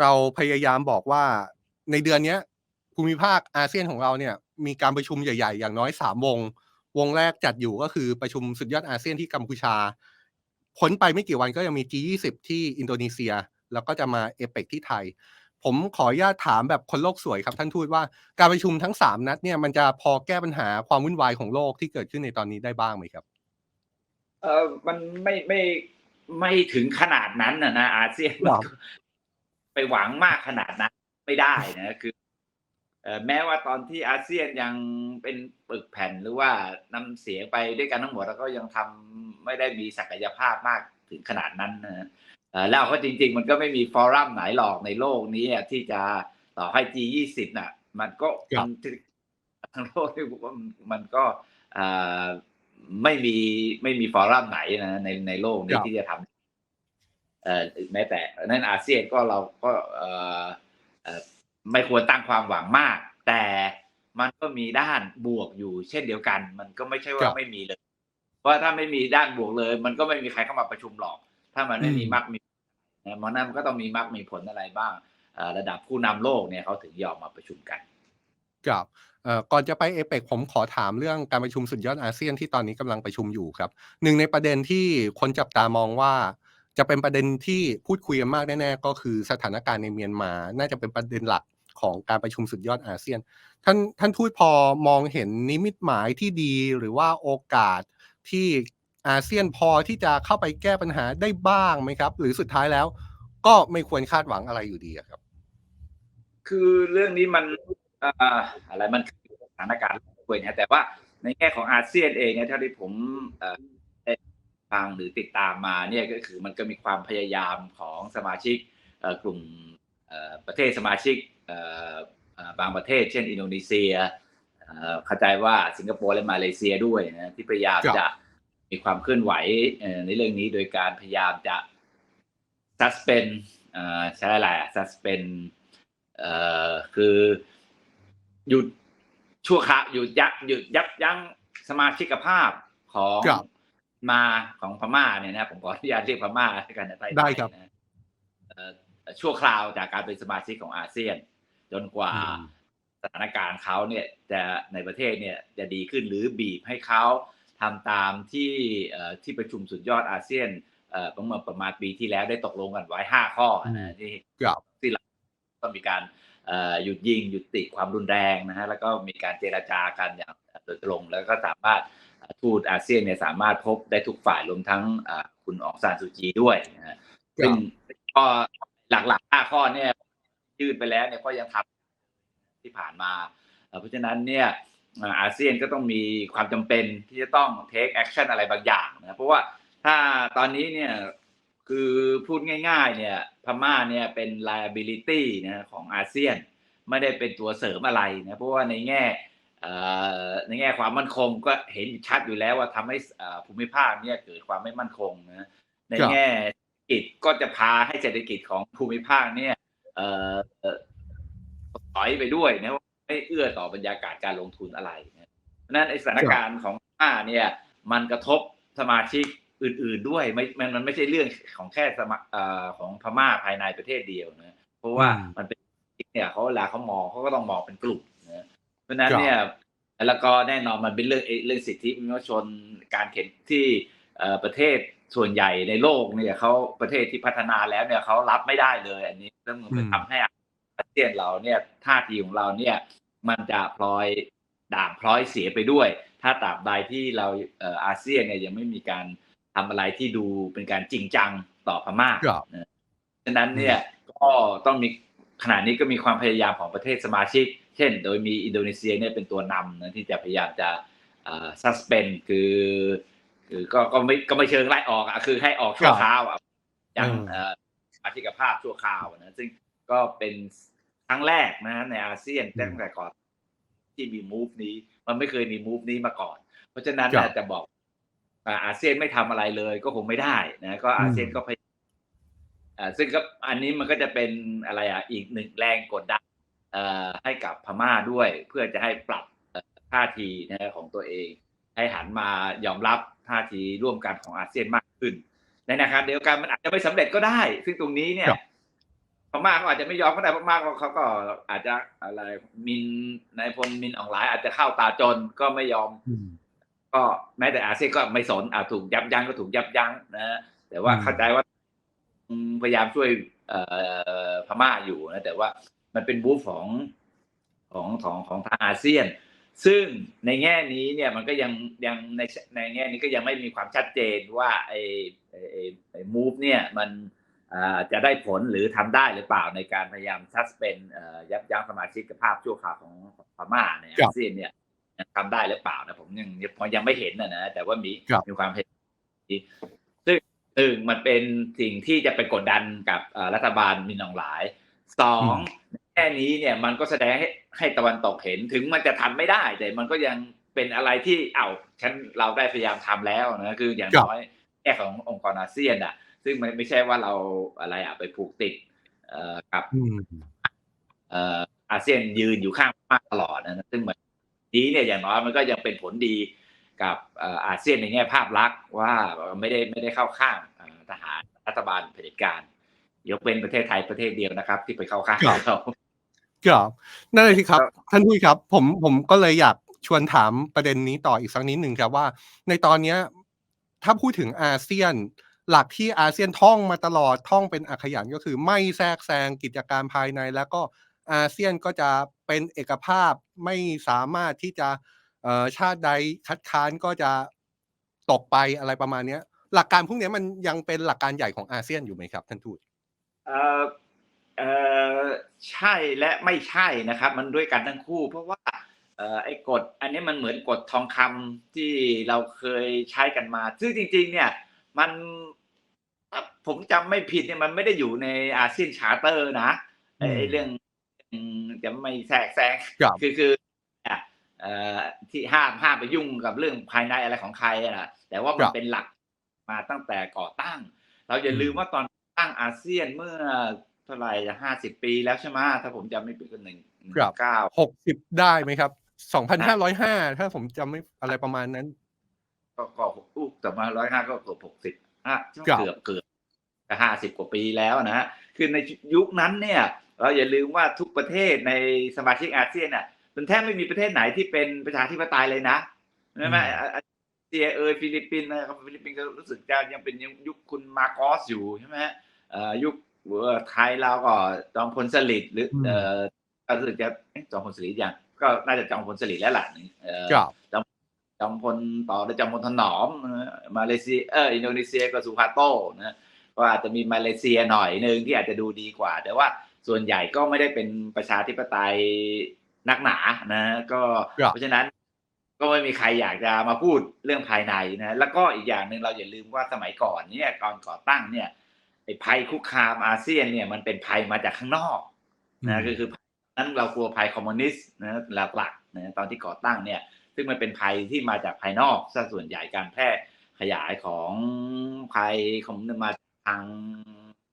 เราพยายามบอกว่าในเดือนเนี้ยภูมิภาคอาเซียนของเราเนี่ยมีการประชุมใหญ่ ๆ อย่างน้อยสามวง วงแรกจัดอยู่ก็คือประชุมสุดยอดอาเซียนที่กัมพูชาพ้นไปไม่กี่วันก็ยังมี G20 ที่อินโดนีเซีย แล้วก็จะมาเอเปกที่ไทย ผมขออนุญาตถามแบบคนโลกสวยครับท่านทูตว่าการประชุมทั้งสามนัดเนี่ยมันจะพอแก้ปัญหาความวุ่นวายของโลกที่เกิดขึ้นในตอนนี้ได้บ้างไหมครับเออมันไม่ไม่ไม่ถึงขนาดนั้นนะนะอาเซียนครับ ไปหวังมากขนาดนั้นไม่ได้นะคือเอ่อแม้ว่าตอนที่อาเซียนยังเป็นปึกแผ่นหรือว่านำเสียงไปด้วยกันทั้งหมดแล้วก็ยังทำไม่ได้มีศักยภาพมากถึงขนาดนั้นนะเอ่อแล้วก็จริง ๆ มันก็ไม่มีฟอรัมไหนหรอกในโลกนี้อะที่จะต่อให้ G20 น่ะ มันก็ครับทั้งโลกที่ผมว่ามันก็เอ่อไม่มีไม่มีฟอรัมไหนนะในในโลกนี้ที่จะทำเอ่อ แม้แต่นั้นอาเซียนก็เราก็เอ่อเอ่อไม่ควรตั้งความหวังมาก แต่มันก็มีด้านบวกอยู่ เช่นเดียวกัน มันก็ไม่ใช่คว่ารับไม่มีเลย เพราะถ้าไม่มีด้านบวกเลย มันก็ไม่มีใครเข้ามาประชุมหรอก ถ้ามันไม่มีอืมมรรคมีนะมันนั่นมันก็ต้องมีมรรคมีผลอะไรบ้างเอ่อระดับผู้นำโลกเนี่ยเขาถึงยอมมาประชุมกันครับเอ่อก่อนจะไปเอเปกผมขอถามเรื่องการประชุมสุดยอดอาเซียนที่ตอนนี้กำลังประชุมอยู่ครับ หนึ่งในประเด็นที่คนจับตามองว่า จะเป็นประเด็นที่พูดคุยกันมากแน่ๆก็คือสถานการณ์ในเมียนมา น่าจะเป็นประเด็นหลักของการประชุมสุดยอดอาเซียน ท่านท่านทูตพอมองเห็นนิมิตหมายที่ดีหรือว่าโอกาสที่อาเซียนพอที่จะเข้าไปแก้ปัญหาได้บ้างไหมครับ หรือสุดท้ายแล้ว ก็ไม่ควรคาดหวังอะไรอยู่ดีครับ คือเรื่องนี้มันอะไรมันคือสถานการณ์ด้วยนะแต่ว่าในแง่ของอาเซียนเองเนี่ยเท่าที่ผม ฟังหรือติดตามมาเนี่ยก็คือมันก็มีความพยายามของสมาชิกกลุ่มประเทศสมาชิกบางประเทศ เช่น อินโดนีเซียเข้าใจว่าสิงคโปร์และมาเลเซียด้วยนะที่พยายามจะมีความเคลื่อนไหวในเรื่องนี้โดยการพยายามจะ suspend เอ่อใช้อะไรอะ suspend เอ่อคือหยุดชั่วคราวหยุดยับหยุดยับยั้งสมาชิกภาพของ มาของพม่าเนี่ยนะผมขออนุญาตเรียกพม่าแล้วกันนะไทยได้ครับนะเอ่อชั่วคราวจากการเป็นสมาชิกของอาเซียน จนกว่าอืมสถานการณ์เขาเนี่ยจะในประเทศเนี่ยจะดีขึ้นหรือบีบให้เขาทำตามที่เอ่อที่ประชุมสุดยอดอาเซียนเอ่อประมาณประมาณปีที่แล้วได้ตกลงกันไว้ห้าข้อนะที่ครับที่เราต้องมีการเอ่อหยุดยิงหยุดติความรุนแรงนะฮะแล้วก็มีการเจรจากันอย่างโดยตรงแล้วก็สามารถเอ่อ ทูตอาเซียนเนี่ยสามารถพบได้ทุกฝ่ายรวมทั้งเอ่อคุณอองซานซูจีด้วยนะฮะซึ่งก็หลักๆห้าข้อเนี่ยยื่นไปแล้วเนี่ยก็ยังทำที่ผ่านมาเอ่อเพราะฉะนั้นเนี่ยเอ่ออาเซียนก็ต้องมีความจำเป็นที่จะต้อง take action อะไรบางอย่างนะเพราะว่าถ้าตอนนี้เนี่ยคือพูดง่ายๆเนี่ยพม่าเนี่ยเป็น liability นะของอาเซียน ไม่ได้เป็นตัวเสริมอะไรนะเพราะว่าในแง่เอ่อ ในแง่ความมั่นคงก็เห็นชัดอยู่แล้วว่าทำให้เอ่อภูมิภาคเนี่ยเกิดความไม่มั่นคงนะในครับแง่เศรษฐกิจก็จะพาให้เศรษฐกิจของภูมิภาคเนี่ยเอ่อเอ่อถอยไปด้วยนะว่าไม่เอื้อต่อบรรยากาศการลงทุนอะไรนะเพราะฉะนั้นไอสถานการณ์ของพม่าเนี่ย มันกระทบสมาชิกอื่น ๆด้วยไม่มันมันไม่ใช่เรื่องของแค่สมาเอ่อของพม่าภายในประเทศเดียวนะเพราะว่าอืมมันเป็นเนี่ยเขาเวลาเขามองเขาก็ต้องมองเป็นกลุ่มนะ เพราะฉะนั้นครับเนี่ยแล้วก็แน่นอนมันเป็นเรื่องเอ่อเรื่องสิทธิมนุษยชนการเข็นที่เอ่อประเทศส่วนใหญ่ในโลกเนี่ยเขาประเทศที่พัฒนาแล้วเนี่ยเขารับไม่ได้เลย อันนี้ซึ่งมันอืมทำให้อาเซียนเราเนี่ยท่าทีของเราเนี่ยมันจะพลอยด่างพลอยเสียไปด้วย ถ้าตราบใดที่เราเอ่ออาเซียนเนี่ยยังไม่มีการทำอะไรที่ดูเป็นการจริงจังต่อพม่าครับนะฉะนั้นเนี่ยก็ต้องมี ขณะนี้ก็มีความพยายามของประเทศสมาชิก เช่น โดยมีอินโดนีเซียเนี่ยเป็นตัวนำนะที่จะพยายามจะเอ่อ suspend คือคือก็ก็ไม่ก็ไม่เชิงไล่ออกอะคือให้ออกชั่วคราวอะยังอืมเอ่อสมาชิกภาพชั่วคราวนะซึ่งก็เป็นครั้งแรกนะในอาเซียนตั้งแต่ก่อนที่มีมูฟนี้ มันไม่เคยมีมูฟนี้มาก่อน เพราะฉะนั้นครับน่ะจะบอกอ่าอาเซียนไม่ทำอะไรเลยก็คงไม่ได้นะก็อาเซียนก็พยอ่า ซึ่งก็อันนี้มันก็จะเป็นอะไรอะอีกหนึ่งแรงกดดันเอ่อให้กับพม่าด้วย เพื่อจะให้ปรับเอ่อท่าทีนะของตัวเอง ให้หันมายอมรับท่าทีร่วมกันของอาเซียนมากขึ้น ในนะครับเดียวกันมันอาจจะไม่สำเร็จก็ได้ ซึ่งตรงนี้เนี่ยครับพม่าเขาอาจจะไม่ยอมก็ได้พม่าเขาเขาก็อาจจะอะไรมินนายพลมินอองหลาย อาจจะเข้าตาจนก็ไม่ยอมอืมก็แม้แต่อาเซียนก็ไม่สนอาถูกยับยั้งก็ถูกยับยั้งนะแต่ว่าอืมเข้าใจว่าอืม พยายามช่วยเอ่อพม่าอยู่นะแต่ว่ามันเป็นบูฟของของของของทางอาเซียน ซึ่งในแง่นี้เนี่ยมันก็ยังยังในในแง่นี้ก็ยังไม่มีความชัดเจนว่าไอ้ไอ้ไอ้ไอ้มูฟเนี่ยมันอ่าจะได้ผลหรือทำได้หรือเปล่าในการพยายามซัสเป็นยับยั้งสมาชิกภาพชั่วคราวของของพม่าในครัอาบเซียนเนี่ยยังทำได้หรือเปล่านะผมยังผมยังไม่เห็นนะนะแต่ว่ามีครับมีความเห็นซึ่ง หนึ่งมันเป็นสิ่งที่จะไปกดดันกับเอ่อรัฐบาลมินอองหลายสองแค่นี้เนี่ยมันก็แสดงให้ให้ตะวันตกเห็นถึงมันจะทำไม่ได้ แต่มันก็ยังเป็นอะไรที่เอ้าฉันเราได้พยายามทำแล้วนะคืออย่างครับน้อยแง่ขององค์กรอาเซียนอะ ซึ่งมันไม่ใช่ว่าเราอะไรอะไปผูกติดเอ่อกับอืมเอ่ออาเซียนยืนอยู่ข้างมากตลอดนะซึ่งเหมือนนี้เนี่ยอย่างน้อยมันก็ยังเป็นผลดี กับเอ่ออาเซียนในแง่ภาพลักษณ์ว่าไม่ได้ไม่ได้เข้าข้างเอ่อทหารรัฐบาลเผด็จการยกเป็นประเทศไทยประเทศเดียวนะครับ ที่ไปเข้าข้างครับเขาครับนั่นเลยสิครับครับ ท่านทูตครับ ผมผมก็เลยอยากชวนถามประเด็นนี้ต่ออีกสักนิดหนึ่งครับว่า ในตอนเนี้ยถ้าพูดถึงอาเซียน หลักที่อาเซียนท่องมาตลอดท่องเป็นอักขยันก็คือไม่แทรกแซงกิจการภายใน แล้วก็อาเซียนก็จะเป็นเอกภาพไม่สามารถที่จะเอ่อ ชาติใดคัดค้านก็จะตกไปอะไรประมาณเนี้ย หลักการพวกเนี้ยมันยังเป็นหลักการใหญ่ของอาเซียนอยู่ไหมครับ ท่านทูตเอ่อเอ่อใช่และไม่ใช่นะครับ มันด้วยกันทั้งคู่ เพราะว่าเอ่อไอ้กฎอันนี้มันเหมือนกฎทองคำที่เราเคยใช้กันมาซึ่งจริง ๆ เนี่ยมันถ้าผมจำไม่ผิดเนี่ยมันไม่ได้อยู่ในอาเซียนชาร์เตอร์นะไอ้อืมไอ้เรื่องอืมจะไม่แทรกแซงครับคือคืออะเอ่อ ที่ห้ามห้ามไปยุ่งกับเรื่องภายในอะไรของใครอะนะแต่ว่ามัคนรับเป็นหลักมาตั้งแต่ก่อตั้ง เราอย่าลืมว่าตอนตั้งอาเซียนเมื่อเท่าไหร่จะห้าสิบปีแล้วใช่ไหมถ้าผมจำไม่ผิดก็หนึ่งครับเก้าหกสิบได้ไหมครับสองพันห้าร้อยห้าถ้าผมจำไม่อะไรประมาณนั้น ก็ก็อู้แต่มาร้อยห้าก็เกือบหกสิบอะครับเกือบเกือบห้าสิบกว่าปีแล้วนะฮะคือในยุคนั้นเนี่ย เราอย่าลืมว่าทุกประเทศในสมาชิกอาเซียนอะ มันแทบไม่มีประเทศไหนที่เป็นประชาธิปไตยเลยนะใช่ไหมอืมอะอะเซียเอยฟิลิปปินส์นะครับฟิลิปปินส์ก็รู้สึกจะยังเป็นยุคคุณมาโกอสอยู่ใช่ไหมฮะเอ่อยุคเอ่อไทยเราก็จอมพลสฤษดิ์หรืออืมเอ่อก็รู้สึกจะเอ๊ะจอมพลสฤษดิ์ยังก็น่าจะจอมพลสฤษดิ์แล้วล่ะเอ่อครับจอมพลต่อด้วยจอมพลถนอมนะมาเลเซียเอออินโดนีเซียก็สุฮาโตนะก็อาจจะมีมาเลเซียหน่อยหนึ่งที่อาจจะดูดีกว่า แต่ว่าส่วนใหญ่ก็ไม่ได้เป็นประชาธิปไตย นักหนานะก็ครับเพราะฉะนั้นก็ไม่มีใครอยากจะมาพูดเรื่องภายในนะแล้วก็อีกอย่างหนึ่งเราอย่าลืมว่าสมัยก่อนเนี่ยก่อนก่อตั้งเนี่ยไอ้ภัยคุกคามอาเซียนเนี่ยมันเป็นภัยมาจากข้างนอกนะก็คือนั้นเรากลัวภัยคอมมิวนิสต์นะหลักๆนะตอนที่ก่อตั้งเนี่ย ซึ่งมันเป็นภัยที่มาจากภายนอกซะส่วนใหญ่การแพร่ขยายของภัยคอมมิวนิสต์มาทาง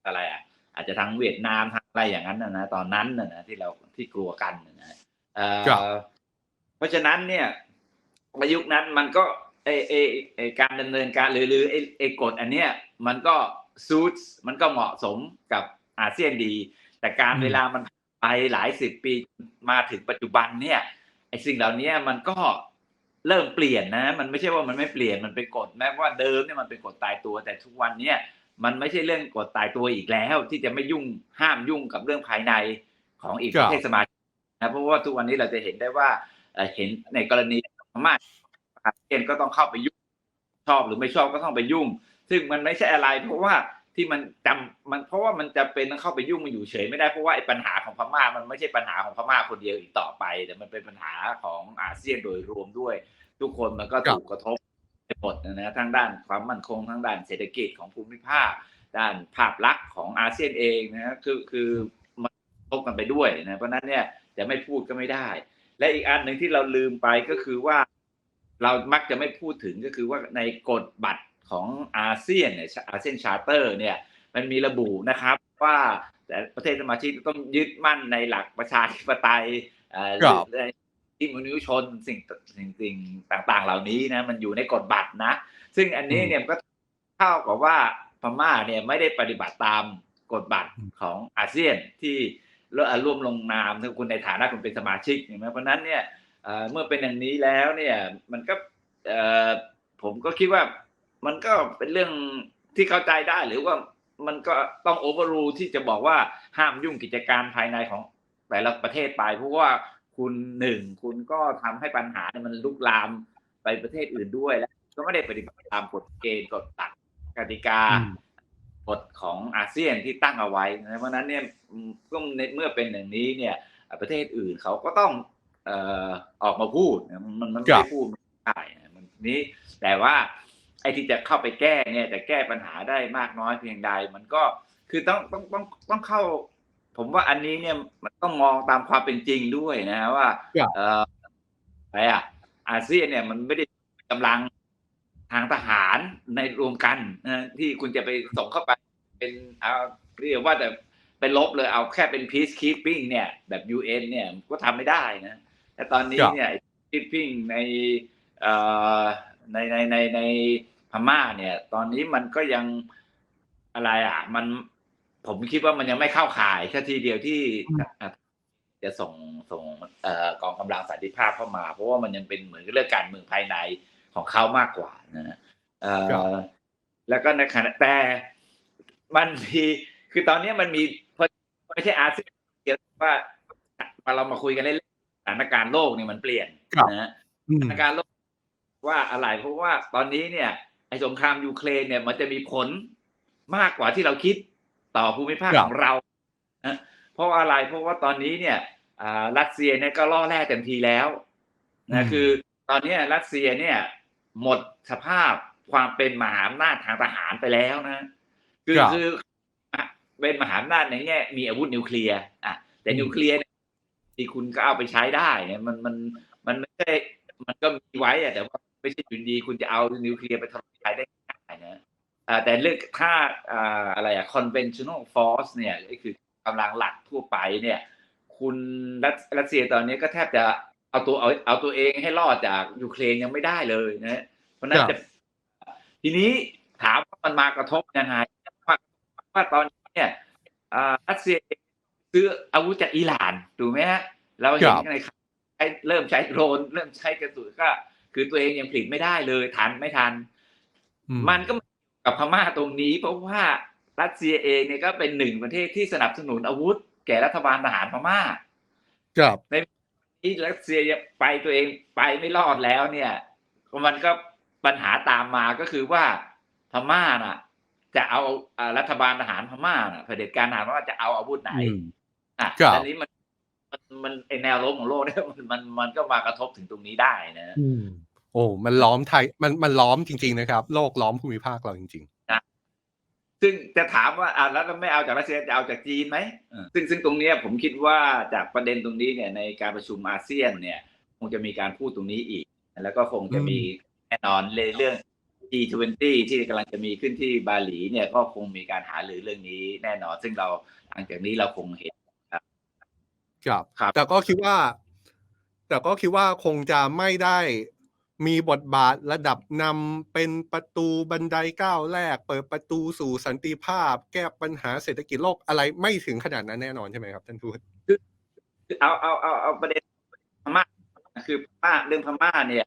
อะไรอะอาจจะทางเวียดนามทางอะไรอย่างนั้นนะนะตอนนั้นนะนะที่เราที่กลัวกันนะนะ เอ่อครับเพราะฉะนั้นเนี่ยประยุคนั้นมันก็ไอไอไอการดำเนินการหรือหรือไอไอกฎอันเนี้ยมันก็ซูทมันก็เหมาะสมกับอาเซียนดี แต่การอืมเวลามันไปหลายสิบปีมาถึงปัจจุบันเนี่ยไอสิ่งเหล่านี้มันก็เริ่มเปลี่ยนนะ มันไม่ใช่ว่ามันไม่เปลี่ยนมันเป็นกฎแม้ว่าเดิมเนี่ยมันเป็นกฎตายตัว แต่ทุกวันเนี่ยมันไม่ใช่เรื่องกฎตายตัวอีกแล้ว ที่จะไม่ยุ่งห้ามยุ่งกับเรื่องภายในของอีกครัปบระเทศสมาชิก นะเพราะว่าทุกวันนี้เราจะเห็นได้ว่าเห็นในกรณีพม่าอาเซียนก็ต้องเข้าไปยุ่งชอบหรือไม่ชอบก็ต้องไปยุ่ง ซึ่งมันไม่ใช่อะไร เพราะว่าที่มันจำมันเพราะว่ามันจะเป็นต้องเข้าไปยุ่งมันอยู่เฉยไม่ได้เพราะว่าไอ้ปัญหาของพม่ามันไม่ใช่ปัญหาของพม่าคนเดียวอีกต่อไป แต่มันเป็นปัญหาของอาเซียนโดยรวมด้วย ทุกคนมันก็ถูกกระทบไปหมดนะนะทั้งด้านความมั่นคงทั้งด้านเศรษฐกิจของภูมิภาค ด้านภาพลักษณ์ของอาเซียนเองนะคือคือมันกระทบกันไปด้วยนะเพราะฉะนั้นเนี่ย จะไม่พูดก็ไม่ได้ และอีกอันหนึ่งที่เราลืมไปก็คือว่า เรามักจะไม่พูดถึงก็คือว่าในกฎบัตรของอาเซียนเนี่ยอาเซียนชาร์เตอร์เนี่ย มันมีระบุนะครับ ว่าแต่ประเทศสมาชิกต้องยึดมั่นในหลักประชาธิปไตยเอ่อครับในที่มนุษยชนสิ่งสิ่งสิ่งต่าง ๆ เหล่านี้นะ มันอยู่ในกฎบัตรนะ ซึ่งอันนี้เนี่ยมันก็เท่ากับว่าพม่าเนี่ยไม่ได้ปฏิบัติตามกฎบัตรของอาเซียนที่ ร่วมลงนามคุณในฐานะคุณเป็นสมาชิกเห็นไหมเพราะนั้นเนี่ยเมื่อเป็นอย่างนี้แล้วเนี่ยมันก็ผมก็คิดว่ามันก็เป็นเรื่องที่เข้าใจได้หรือว่ามันก็ต้องโอเวอร์รูที่จะบอกว่าห้ามยุ่งกิจการภายในของแต่ละประเทศไปเพราะว่าคุณหนึ่งคุณก็ทำให้ปัญหาเนี่ยมันลุกลามไปประเทศอื่นด้วยแล้ว ก็ไม่ได้ปฏิบัติตามกฎเกณฑ์กฎตักกติกา กฎของอาเซียนที่ตั้งเอาไว้นะเพราะฉะนั้นเนี่ยอืมก็ในเมื่อเป็นอย่างนี้เนี่ยประเทศอื่นเขาก็ต้องเอ่อออกมาพูดนะมันมันไม่ครัได้บพูดไม่ได้นะมันนี้แต่ว่าไอ้ที่จะเข้าไปแก้เนี่ยจะแก้ปัญหาได้มากน้อยเพียงใด มันก็คือต้องต้องต้องต้องเข้า ผมว่าอันนี้เนี่ยมันต้องมองตามความเป็นจริงด้วยนะว่าครับเอ่ออะไรอะอาเซียนเนี่ยมันไม่ได้กำลัง ทางทหารในรวมกันนะที่คุณจะไปส่งเข้าไป เป็นเอาเรียกว่าแต่เป็นลบเลยเอาแค่เป็น peacekeeping เนี่ย แบบ UN เนี่ยก็ทำไม่ได้นะแต่ตอนนี้ครับเนี่ย peacekeeping ในเอ่อในในในในพม่าเนี่ย ตอนนี้มันก็ยังอะไรอะ มันผมคิดว่ามันยังไม่เข้าข่ายแค่ทีเดียวที่จะส่งส่งเอ่อกองกำลังสันติภาพเข้ามา เพราะว่ามันยังเป็นเหมือนกับเรื่องการเมืองภายใน ของเขามากกว่านะฮะเอ่อครับแล้วก็ในขณะแต่มันมีคือตอนนี้มันมีไม่ใช่อาเซียนเดียวว่าพอเรามาคุยกันเล่นๆสถานการณ์โลกเนี่ยมันเปลี่ยนครับนะฮะอืมสถานการณ์โลกว่าอะไรเพราะว่าตอนนี้เนี่ยไอ้สงครามยูเครนเนี่ยมันจะมีผลมากกว่าที่เราคิดต่อภูมิภาคครับของเรานะเพราะว่าอะไรเพราะว่าตอนนี้เนี่ยอ่ารัสเซียเนี่ยก็ล่อแร่เต็มทีแล้วนะคือตอนนี้รัสเซียเนี่ย หมดสภาพความเป็นมหาอำนาจทางทหารไปแล้วนะ คือครับคืออะเป็นมหาอำนาจในแง่มีอาวุธนิวเคลียร์อะแต่อืมนิวเคลียร์เนี่ยที่คุณก็เอาไปใช้ได้เนี่ยมันมันมันไม่ใช่มันก็มีไว้อะแต่ว่าไม่ใช่อยู่ดีคุณจะเอานิวเคลียร์ไปทำลายได้ง่ายนะอ่าแต่เรื่องถ้าอ่าอะไรอะ conventional force เนี่ยก็คือกำลังหลักทั่วไปเนี่ย คุณรัสรัสเซียตอนนี้ก็แทบจะ เอาตัวเอาเอาตัวเองให้รอดจากยูเครนยังไม่ได้เลยนะเพราะฉะนั้นครับจะทีนี้ถามว่ามันมากระทบยังไงว่าว่าตอนนี้เนี่ยอ่ารัสเซียซื้ออาวุธจากอิหร่านถูกไหมฮะเราเห็นครับในข่าวใช้เริ่มใช้โดรนเริ่มใช้กระสุนก็ คือตัวเองยังผลิตไม่ได้เลยทันไม่ทันอืมันก็กับพม่าตรงนี้ เพราะว่ารัสเซียเองเนี่ยก็เป็นหนึ่งประเทศที่สนับสนุนอาวุธ แก่รัฐบาลทหารพม่า ครับ ที่รัสเซียไปตัวเองไปไม่รอดแล้วเนี่ยมันก็ปัญหาตามมาก็คือว่าพม่าน่ะ จะเอาอ่ารัฐบาลทหารพม่าน่ะเผด็จการทหารพม่าจะเอาอาวุธไหนอืมอะครับอันนี้มันมันมันไอแนวโน้มของโลกเนี่ยมันมันมันก็มากระทบถึงตรงนี้ได้นะอืมโอ้มันล้อมไทยมันมันล้อมจริง ๆ นะครับ โลกล้อมภูมิภาคเราจริง ซึ่งจะถามว่าอ่าแล้วไม่เอาจากรัสเซียจะเอาจากจีนไหมเออซึ่งซึ่งตรงเนี้ยผมคิดว่าจากประเด็นตรงนี้เนี่ยในการประชุมอาเซียนเนี่ยคงจะมีการพูดตรงนี้อีก แล้วก็คงจะมีแน่นอนเลยเรื่อง G20 ที่กำลังจะมีขึ้นที่บาหลีเนี่ยก็คงมีการหารือเรื่องนี้แน่นอน ซึ่งเราหลังจากนี้เราคงเห็นๆครับครับแต่ก็คิดว่า แต่ก็คิดว่าคงจะไม่ได้ มีบทบาทระดับนำเป็นประตูบันไดก้าวแรก เปิดประตูสู่สันติภาพ แก้ปัญหาเศรษฐกิจโลกอะไรไม่ถึงขนาดนั้นแน่นอนใช่ไหมครับท่านทูตคือเอาเอาเอาเอาประเด็นพม่าคือพม่าเรื่องพม่าเนี่ย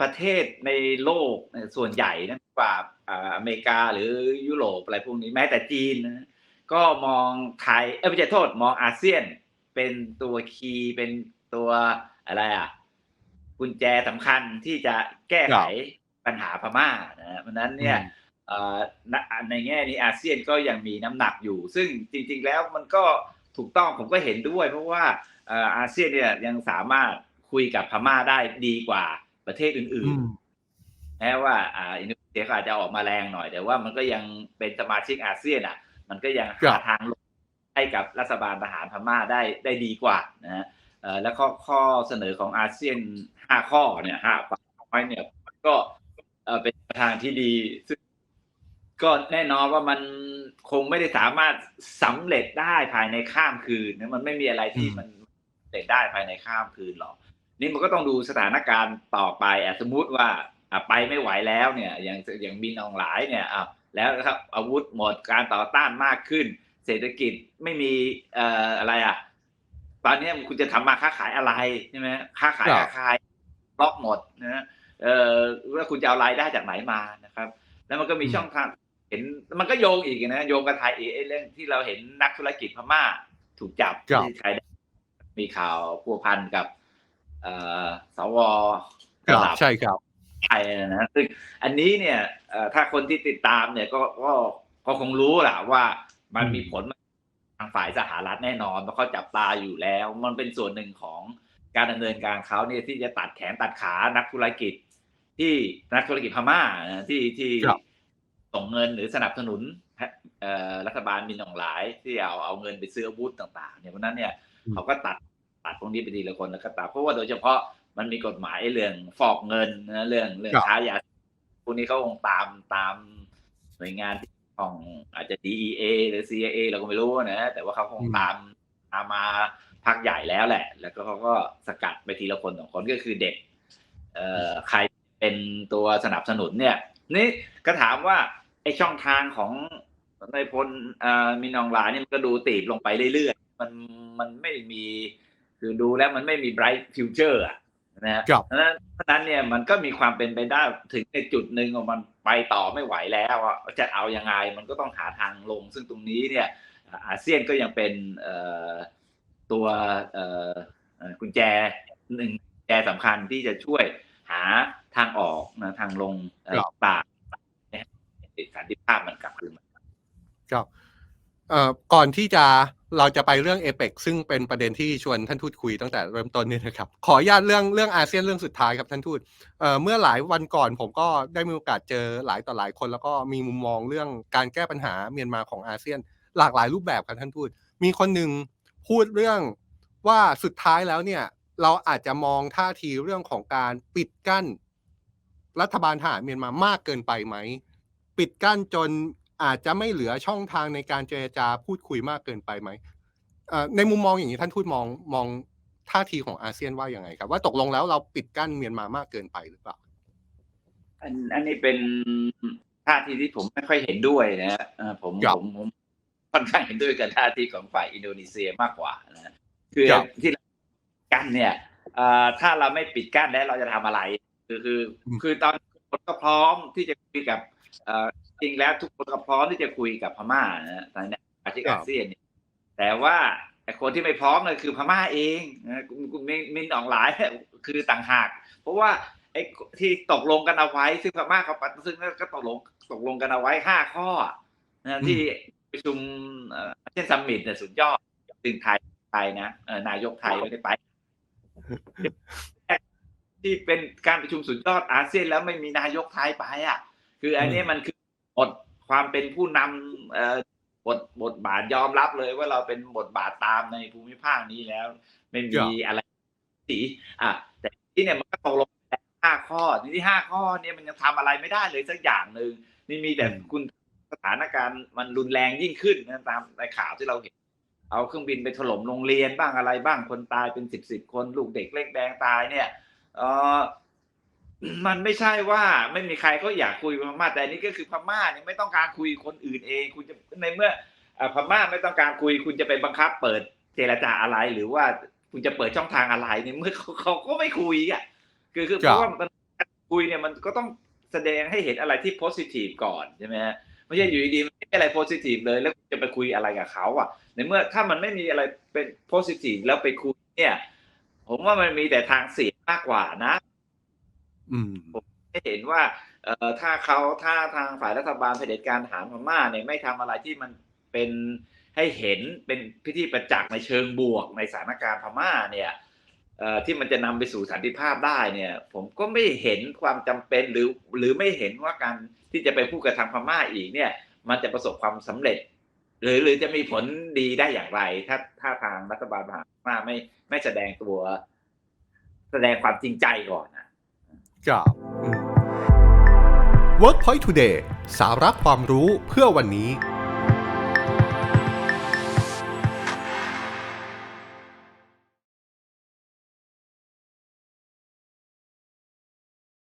ประเทศในโลกส่วนใหญ่นะกว่าอเมริกาหรือยุโรปอะไรพวกนี้แม้แต่จีนนะก็มองไทยเอ้ยไม่ใช่โทษมองอาเซียน เป็นตัวคีย์เป็นตัวอะไรอะ กุญแจสำคัญที่จะแก้ไขปัญหาพม่านะฮะเพราะฉะนั้นเนี่ยเอ่อณในแง่นี้อาเซียนก็ยังมีน้ำหนักอยู่ ซึ่งจริง ๆ แล้วมันก็ถูกต้องผมก็เห็นด้วย เพราะว่าเอ่ออาเซียนเนี่ยยังสามารถคุยกับพม่าได้ดีกว่าประเทศอื่อืนมๆแม้ว่าอ่าอินโดนีเซียก็อาจจะออกมาแรงหน่อย แต่ว่ามันก็ยังเป็นสมาชิกอาเซียนอะ มันก็ยังครัหาบทางลงให้กับรัฐบาลทหารพม่าได้ได้ดีกว่านะฮะเอ่อ แล้วข้อข้อเสนอของอาเซียนห้าข้อเนี่ยห้าไว้เนี่ยมันก็เอ่อเป็นทางที่ดีซึ่งก็แน่นอนว่ามันคงไม่ได้สามารถสำเร็จได้ภายในข้ามคืนนะมันไม่มีอะไรที่อืมมันสำเร็จได้ภายในข้ามคืนหรอกนี่มันก็ต้องดูสถานการณ์ต่อไปอะสมมุติว่าอะไปไม่ไหวแล้วเนี่ยอย่างอย่างบินอองหลายเนี่ยอะแล้วนะครับอาวุธหมดการต่อต้านมากขึ้น เศรษฐกิจไม่มีเอ่ออะไรอะ ตอนนี้คุณจะทำมาค้าขายอะไรใช่ไหมค้าขายครับค้าขายล็อกหมดนะเอ่อแล้วคุณจะเอารายได้จากไหนมานะครับ แล้วมันก็มีอืมช่องทางเห็นมันก็โยงอีกนะโยงกับไทยอีกไอ้เรื่องที่เราเห็นนักธุรกิจพม่าถูกจับครับที่ไทยมีข่าวพัวพันกับ เอ่อสวครับระดับใช่ครับไทยนะซึ่งอันนี้เนี่ยเอ่อถ้าคนที่ติดตามเนี่ยก็ก็ก็คงรู้แหละว่ามันอืมมีผลทา งฝ่ายสหรัฐแน่นอนเพราะเขาจับตาอยู่แล้ว มันเป็นส่วนหนึ่งของการดำเนินการเขาเนี่ยที่จะตัดแขนตัดขานักธุรกิจ ที่นักธุรกิจพม่านะที่ที่ครับส่งเงินหรือสนับสนุนเอ่อรัฐบาลมินอองหลายที่เอาเอาเงินไปซื้ออาวุธต่างๆเนี่ยเพราะฉะนั้นเนี่ยอืมเขาก็ตัดตัดตรงนี้ไปทีละคนแล้วก็ตัดเพราะว่าโดยเฉพาะมันมีกฎหมายเรื่องฟอกเงินนะเรื่องเรื่องครับค้ายาพวกนี้เขาคงตามตามหน่วยงานที่ ของอาจจะ DEA หรือ CIA เราก็ไม่รู้นะ แต่ว่าเขาคงอืมตามตามมาพักใหญ่แล้วแหละ แล้วก็เขาก็สกัดไปทีละคนสองคนก็คือเด็ก เอ่อใครเป็นตัวสนับสนุนเนี่ย นี่ก็ถามว่าไอช่องทางของในายพลเอ่อมินอองหลาเนี่ยมันก็ดูตีบลงไปเรื่อยๆ มันมันไม่มี คือดูแล้วมันไม่มี bright future อะนะฮะครับเพราะฉะนั้นเพราะฉะนั้นเนี่ยมันก็มีความเป็นไปได้ถึงในจุดหนึ่งว่ามันไปต่อไม่ไหวแล้วอะจะเอายังไงมันก็ต้องหาทางลง ซึ่งตรงนี้เนี่ยอาเซียนก็ยังเป็นเอ่อตัวเอ่อเอ่อกุญแจหนึ่งกุญแจสำคัญที่จะช่วยหาทางออกนะทางลงเอ่อครับต่างเนี่ยให้สันติภาพมันกลับคืนมาครับเอ่อก่อนที่จะ เราจะไปเรื่องเอเปกซึ่งเป็นประเด็นที่ชวนท่านทูตคุยตั้งแต่เริ่มต้นนี่นะครับ ขออนุญาตเรื่องเรื่องอาเซียนเรื่องสุดท้ายครับท่านทูตเเมื่อหลายวันก่อนผมก็ได้มีโอกาสเจอหลายต่อหลายคน แล้วก็มีมุมมองเรื่องการแก้ปัญหาเมียนมาของอาเซียน หลากหลายรูปแบบครับท่านทูตมีคนหนึ่งพูดเรื่องว่าสุดท้ายแล้วเนี่ยเราอาจจะมองท่าทีเรื่องของการปิดกั้น รัฐบาลทหารเมียนมามากเกินไปไหม ปิดกั้นจน อาจจะไม่เหลือช่องทางในการเจรจาพูดคุยมากเกินไปไหมเอ่อในมุมมองอย่างนี้ท่านทูตมองมองท่าทีของอาเซียนว่าอย่างไงครับ ว่าตกลงแล้วเราปิดกั้นเมียนมามากเกินไปหรือเปล่าอันอันนี้เป็นท่าทีที่ผมไม่ค่อยเห็นด้วยนะฮะเอ่อผมครับผมผมค่อนข้างเห็นด้วยกับท่าทีของฝ่ายอินโดนีเซียมากกว่านะฮะคือครับที่เรากั้นเนี่ยเอ่อถ้าเราไม่ปิดกั้นแล้วเราจะทำอะไร คือคืออืมคือตอนคนก็พร้อมที่จะคุยกับเอ่อ จริงแล้วทุกคนก็พร้อมที่จะคุยกับพม่านะฮะในอาชีพอาเซียนเนี่ยแต่ว่าไอ้คนที่ไม่พร้อมเลยคือพม่าเองนะคุณคุณมินมินอองหลายคือต่างหาก เพราะว่าไอ้ที่ตกลงกันเอาไว้ ซึ่งพม่าเขาปฏิซึ่งก็ตกลงตกลงกันเอาไว้ห้าข้อนะอืมที่ประชุมเอ่อเช่นซัมมิตเนี่ยสุดยอดซึ่งไทยไทยนะเอ่อนายกไทยไม่ได้ไป ที่เป็นการประชุมสุดยอดอาเซียนแล้วไม่มีนายกไทยไปอะ คืออันนี้มันคือ หมดความเป็นผู้นำเอ่อบทบทบาทยอมรับเลยว่าเราเป็นบทบาทตามในภูมิภาคนี้แล้ว ไม่มีอะไรสีอะแต่ที่เนี่ยมันก็ตกลงแล้วห้าข้อทีที่ห้าข้อเนี่ยมันยังทำอะไรไม่ได้เลยสักอย่างหนึ่งนี่มีแต่อืมคุณสถานการณ์มันรุนแรงยิ่งขึ้นนะตามในข่าวที่เราเห็น เอาเครื่องบินไปถล่มโรงเรียนบ้างอะไรบ้างคนตายเป็นสิบสิบคน ลูกเด็กเล็กแดงตายเนี่ยเออ มันไม่ใช่ว่าไม่มีใครก็อยากคุยกับพม่าแต่อันนี้ก็คือพม่าเนี่ยไม่ต้องการคุยคนอื่นเอง คุณจะในเมื่อเอ่อพม่าไม่ต้องการคุย คุณจะไปบังคับ เปิดเจรจาอะไรหรือว่าคุณจะเปิดช่องทางอะไรในเมื่อเขาเขาก็ไม่คุยอะคือคือเพครับราะว่ามันคุยเนี่ยมันก็ต้องแสดงให้เห็นอะไรที่ positive ก่อนใช่ไหมฮะไม่ใช่อยู่ดีๆไม่มีอะไร positive เลย แล้วคุณจะไปคุยอะไรกับเขาอะ ในเมื่อถ้ามันไม่มีอะไรเป็น positive แล้วไปคุยเนี่ย ผมว่ามันมีแต่ทางเสียมากกว่านะ อืมให้เห็นว่าเออถ้าเขาถ้าทางฝ่ายรัฐบาลเผด็จการทหารพม่าเนี่ยไม่ทำอะไรที่มันเป็นให้เห็นเป็นพิธีประจักษ์ในเชิงบวกในสถานการณ์พม่าเนี่ยที่มันจะนำไปสู่สันติภาพได้เนี่ย ผมก็ไม่เห็นความจำเป็นหรือหรือไม่เห็นว่าการที่จะไปพูดกับทางพม่าอีกเนี่ย มันจะประสบความสำเร็จ หรือหรือจะมีผลดีได้อย่างไร ถ้าถ้าทางรัฐบาลพม่าไม่ไม่แสดงตัว แสดงความจริงใจก่อนนะ ครับ Workpoint Today สาระความรู้เพื่อวันนี้